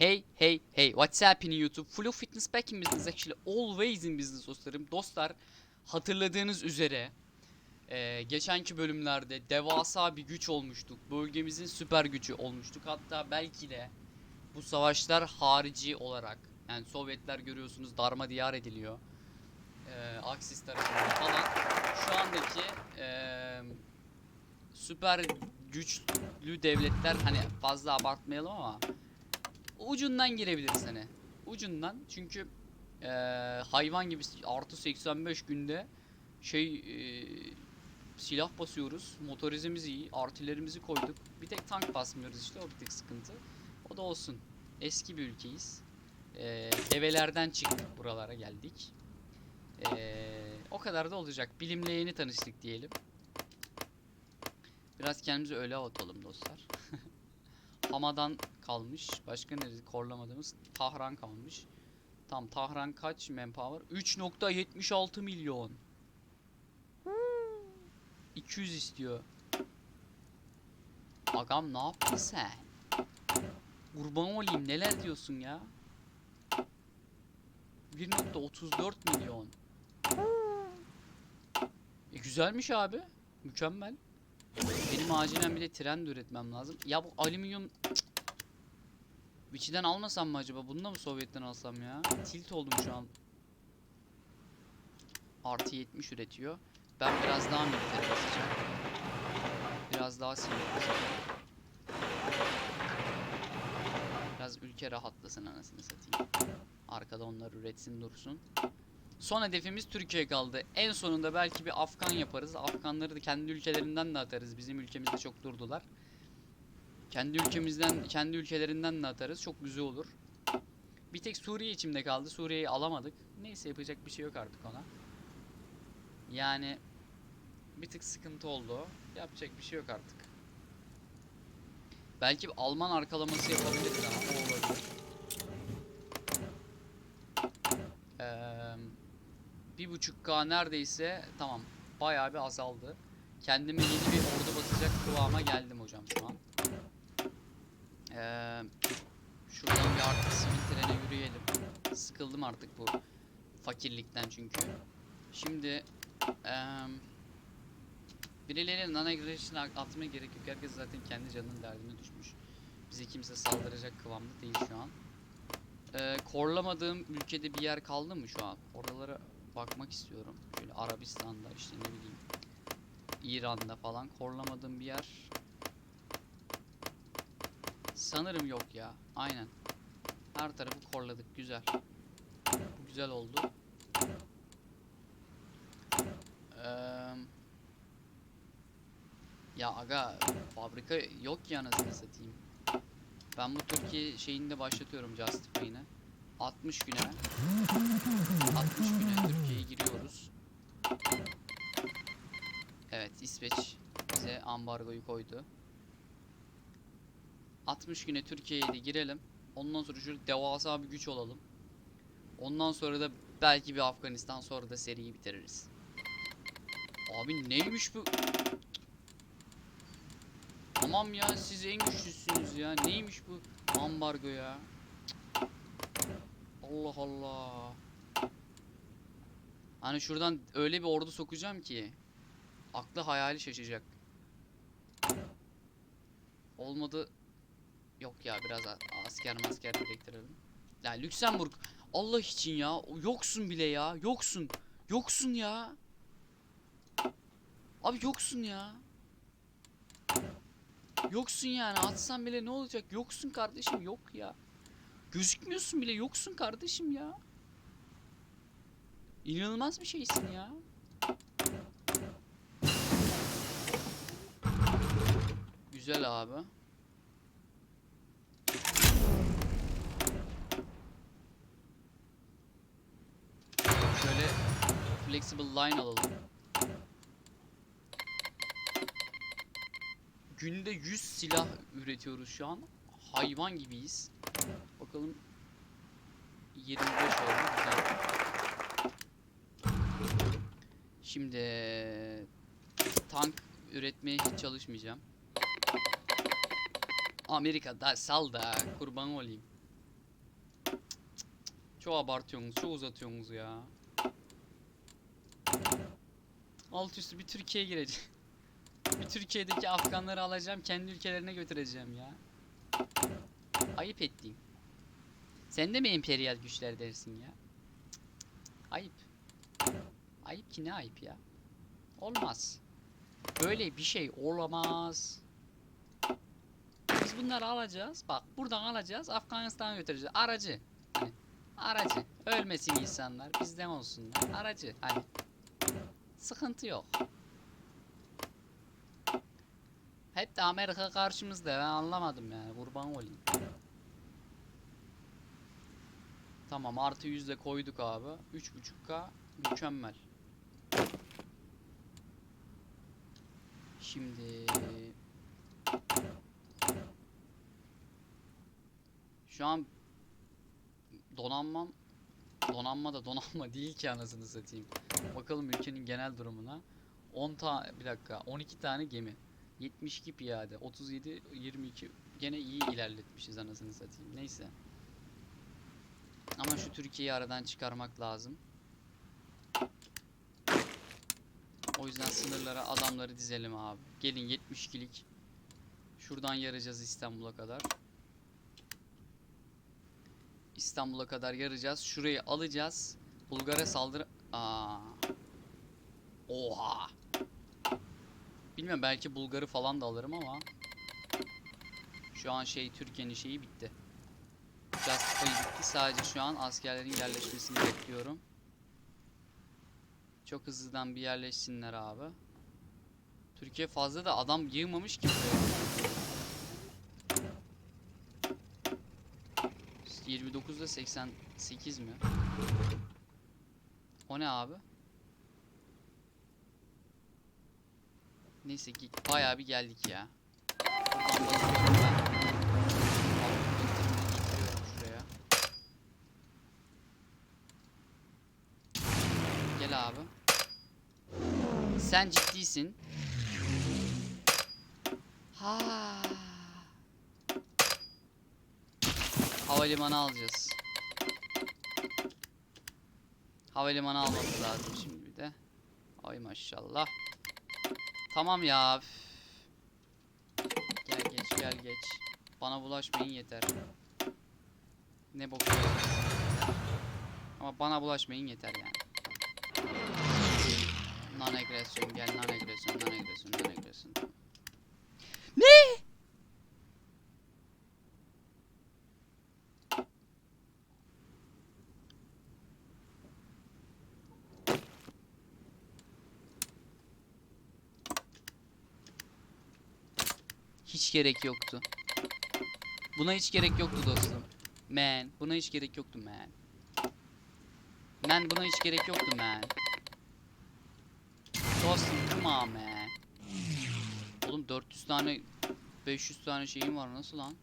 Hey hey hey what's happening YouTube? Full of fitness back in business actually always in business dostlarım. Dostlar hatırladığınız üzere eee, geçenki bölümlerde devasa bir güç olmuştuk. Bölgemizin süper gücü olmuştuk. Hatta belki de bu savaşlar harici olarak yani Sovyetler görüyorsunuz darma diyar ediliyor. Eee Aksis tarafından falan. Şu andaki eee, süper güçlü devletler hani fazla abartmayalım ama ucundan girebiliriz hani. Ucundan çünkü eee, hayvan gibi artı 85 günde şey eee, silah basıyoruz. Motorizemiz iyi. Artillerimizi koyduk. Bir tek tank basmıyoruz işte o bir tek sıkıntı. O da olsun. Eski bir ülkeyiz. Eee develerden çıktık buralara geldik. Eee, o kadar da olacak. Bilimle yeni tanıştık diyelim. Biraz kendimizi öyle atalım dostlar. Hama'dan kalmış. Başka neresi korlamadığımız Tahran kalmış. Tam Tahran kaç manpower? 3.76 milyon. 200 istiyor. Agam ne yaptın sen? Kurban olayım neler diyorsun ya? 1.34 milyon. E güzelmiş abi. Mükemmel. Benim acilen bir de tren de üretmem lazım. Ya bu alüminyum Cık. Viçiden almasam mı acaba? Bunu da mı Sovyet'ten alsam ya? Tilt oldum şu an. Artı 70 üretiyor. Ben biraz daha militer basacağım. Biraz daha basacağım. Biraz ülke rahatlasın anasını satayım. Arkada onlar üretsin dursun. Son hedefimiz Türkiye kaldı. En sonunda belki bir Afgan yaparız. Afganları da kendi ülkelerinden de atarız. Bizim ülkemizde çok durdular. Kendi ülkemizden, kendi ülkelerinden de atarız. Çok güzel olur. Bir tek Suriye içimde kaldı. Suriye'yi alamadık. Neyse yapacak bir şey yok artık ona. Yani bir tık sıkıntı oldu. Yapacak bir şey yok artık. Belki Alman arkalaması yapabiliriz ama o olabilir. 1.5K neredeyse tamam bayağı bir azaldı. Kendime yeni bir ordu basacak kıvama geldim hocam şu an. Ee, şuradan bir artık simitlerine yürüyelim. Sıkıldım artık bu fakirlikten çünkü. Şimdi ee, birilerinin nana girişini gerek yok. Herkes zaten kendi canının derdine düşmüş. Bize kimse saldıracak kıvamda değil şu an. Ee, korlamadığım ülkede bir yer kaldı mı şu an? Oralara bakmak istiyorum. Şöyle Arabistan'da işte ne bileyim İran'da falan korlamadığım bir yer sanırım yok ya. Aynen. Her tarafı korladık. Güzel. Bu güzel oldu. Eee ya aga fabrika yok ki anasını satayım. Ben bu Türkiye şeyini de başlatıyorum Justify'ını. 60 güne 60 güne Türkiye'ye giriyoruz. Evet İsveç bize ambargoyu koydu. 60 güne Türkiye'ye de girelim. Ondan sonra şöyle devasa bir güç olalım. Ondan sonra da belki bir Afganistan sonra da seriyi bitiririz. Abi neymiş bu? Tamam ya siz en güçlüsünüz ya. Neymiş bu ambargo ya? Allah Allah. Hani şuradan öyle bir ordu sokacağım ki aklı hayali şaşacak. Olmadı. Yok ya biraz asker masker biriktirelim. Ya Lüksemburg Allah için ya yoksun bile ya yoksun. Yoksun ya. Abi yoksun ya. Yoksun yani atsan bile ne olacak? Yoksun kardeşim yok ya. Gözükmüyorsun bile yoksun kardeşim ya. İnanılmaz bir şeysin ya. Güzel abi. Şöyle flexible line alalım. Günde 100 silah üretiyoruz şu an. Hayvan gibiyiz. Bakalım 25 oldu güzel. Şimdi tank üretmeye hiç çalışmayacağım. Amerika da sal da kurban olayım. Çok abartıyorsunuz, çok uzatıyorsunuz ya. Alt üstü bir Türkiye'ye gireceğim. bir Türkiye'deki Afganları alacağım, kendi ülkelerine götüreceğim ya. Ayıp ettin. Sen de mi emperyal güçler dersin ya? Ayıp. Ayıp ki ne ayıp ya? Olmaz. Böyle bir şey olamaz. Biz bunları alacağız. Bak buradan alacağız. Afganistan'a götüreceğiz. Aracı. Hani aracı. Ölmesin insanlar. Bizden olsunlar. Aracı. Hani sıkıntı yok. Hep de Amerika karşımızda. Ben anlamadım yani. Kurban olayım. Tamam artı yüzde koyduk abi. 3.5K mükemmel. Şimdi şu an donanmam donanma da donanma değil ki anasını satayım. Bakalım ülkenin genel durumuna. 10 tane bir dakika 12 tane gemi. 72 piyade, 37 22 gene iyi ilerletmişiz anasını satayım. Neyse. Ama şu Türkiye'yi aradan çıkarmak lazım. O yüzden sınırlara adamları dizelim abi. Gelin 72'lik. Şuradan yarayacağız İstanbul'a kadar. İstanbul'a kadar yarayacağız. Şurayı alacağız. Bulgar'a saldır... Aa. Oha. Bilmiyorum belki Bulgar'ı falan da alırım ama. Şu an şey Türkiye'nin şeyi bitti. Justify bitti. Sadece şu an askerlerin yerleşmesini bekliyorum. Çok hızlıdan bir yerleşsinler abi. Türkiye fazla da adam yığmamış ki buraya. 29'da 88 mi? O ne abi? Neyse ki bayağı bir geldik ya. Buradan. Sen ciddisin. Ha. Havalimanı alacağız. Havalimanı almamız lazım şimdi bir de. Ay maşallah. Tamam ya. Gel geç gel geç. Bana bulaşmayın yeter. Ne bok yiyorsunuz? Ama bana bulaşmayın yeter yani. Non agresyon gel non agresyon non agresyon non agresyon. Ne? Hiç gerek yoktu. Buna hiç gerek yoktu dostum. Man, buna hiç gerek yoktu man. Man buna hiç gerek yoktu man. Dostum on man. Oğlum 400 tane 500 tane şeyim var nasıl lan?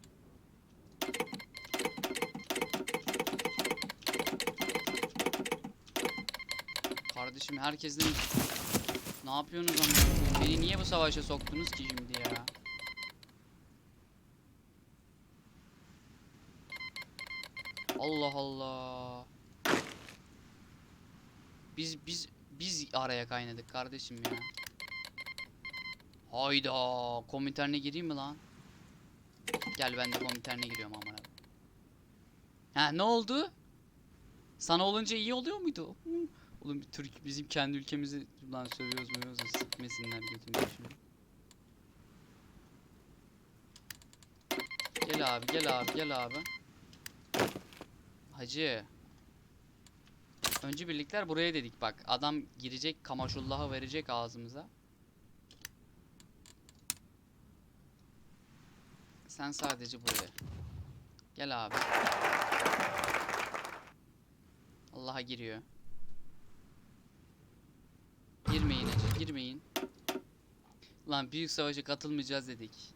Kardeşim herkesten ne yapıyorsunuz ama beni niye bu savaşa soktunuz ki şimdi ya? Allah Allah. Biz biz araya kaynadık kardeşim ya. Hayda, komiterine gireyim mi lan? Gel ben de komiterine giriyorum amına. Ha ne oldu? Sana olunca iyi oluyor muydu? Oğlum Türk bizim kendi ülkemizi lan sövüyoruz da sikmesinler götümüzü şimdi. Gel abi gel abi gel abi. Hacı. Önce birlikler buraya dedik bak. Adam girecek kamaşullahı verecek ağzımıza. Sen sadece buraya. Gel abi. Allah'a giriyor. Girmeyin hacı girmeyin. Lan büyük savaşa katılmayacağız dedik.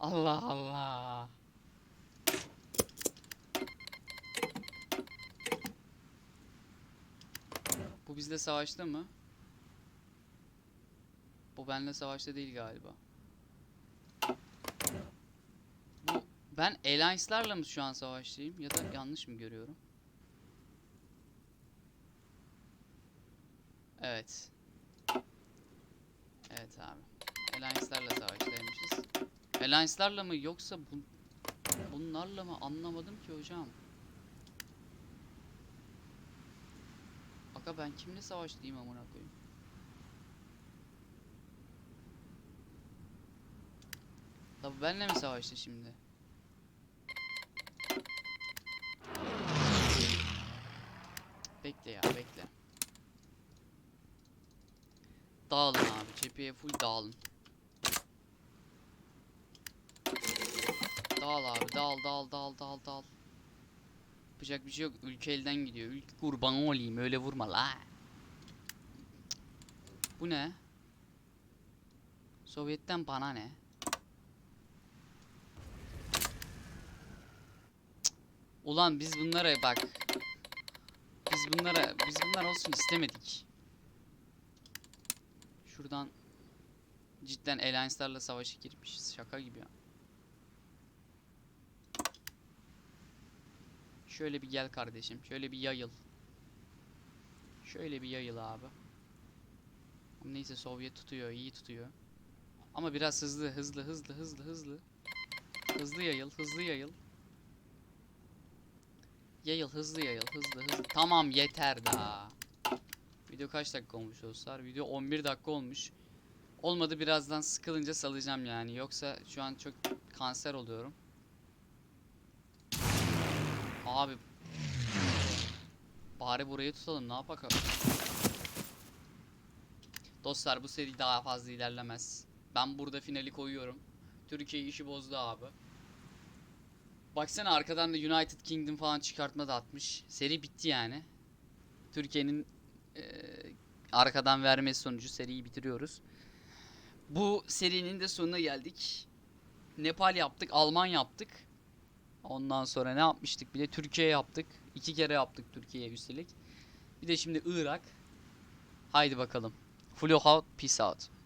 Allah Allah. Bu bizle savaşta mı? Bu benle savaşta değil galiba. Bu Ben Alliance'larla mı şu an savaştayım ya da yanlış mı görüyorum? Evet. Evet abi. Alliance'larla savaştaymışız. Alliance'larla mı yoksa bu bunlarla mı anlamadım ki hocam. Aga ben kimle savaştayım amına koyayım? Tabi benle mi savaştı şimdi? Bekle ya bekle. Dağılın abi. Cepheye full dağılın. Dağıl abi. Dağıl dağıl dağıl dağıl dağıl. Yapacak bir şey yok. Ülke elden gidiyor. Ülke kurban olayım. Öyle vurma la. Bu ne? Sovyetten bana ne? Ulan biz bunlara bak. Biz bunlara biz bunlar olsun istemedik. Şuradan cidden Alliance'larla savaşa girmişiz. Şaka gibi ya. Şöyle bir gel kardeşim. Şöyle bir yayıl. Şöyle bir yayıl abi. Neyse Sovyet tutuyor, iyi tutuyor. Ama biraz hızlı, hızlı, hızlı, hızlı, hızlı. Hızlı yayıl, hızlı yayıl. Yayıl, hızlı yayıl, hızlı, hızlı. Tamam yeter daha. Video kaç dakika olmuş dostlar? Video 11 dakika olmuş. Olmadı birazdan sıkılınca salacağım yani. Yoksa şu an çok kanser oluyorum. Abi. Bari burayı tutalım ne yapak? Dostlar bu seri daha fazla ilerlemez. Ben burada finali koyuyorum. Türkiye işi bozdu abi. Baksana arkadan da United Kingdom falan çıkartma da atmış. Seri bitti yani. Türkiye'nin eee, arkadan vermesi sonucu seriyi bitiriyoruz. Bu serinin de sonuna geldik. Nepal yaptık, Alman yaptık. Ondan sonra ne yapmıştık? Bir de Türkiye yaptık. İki kere yaptık Türkiye'ye üstelik. Bir de şimdi Irak. Haydi bakalım. Full out, peace out.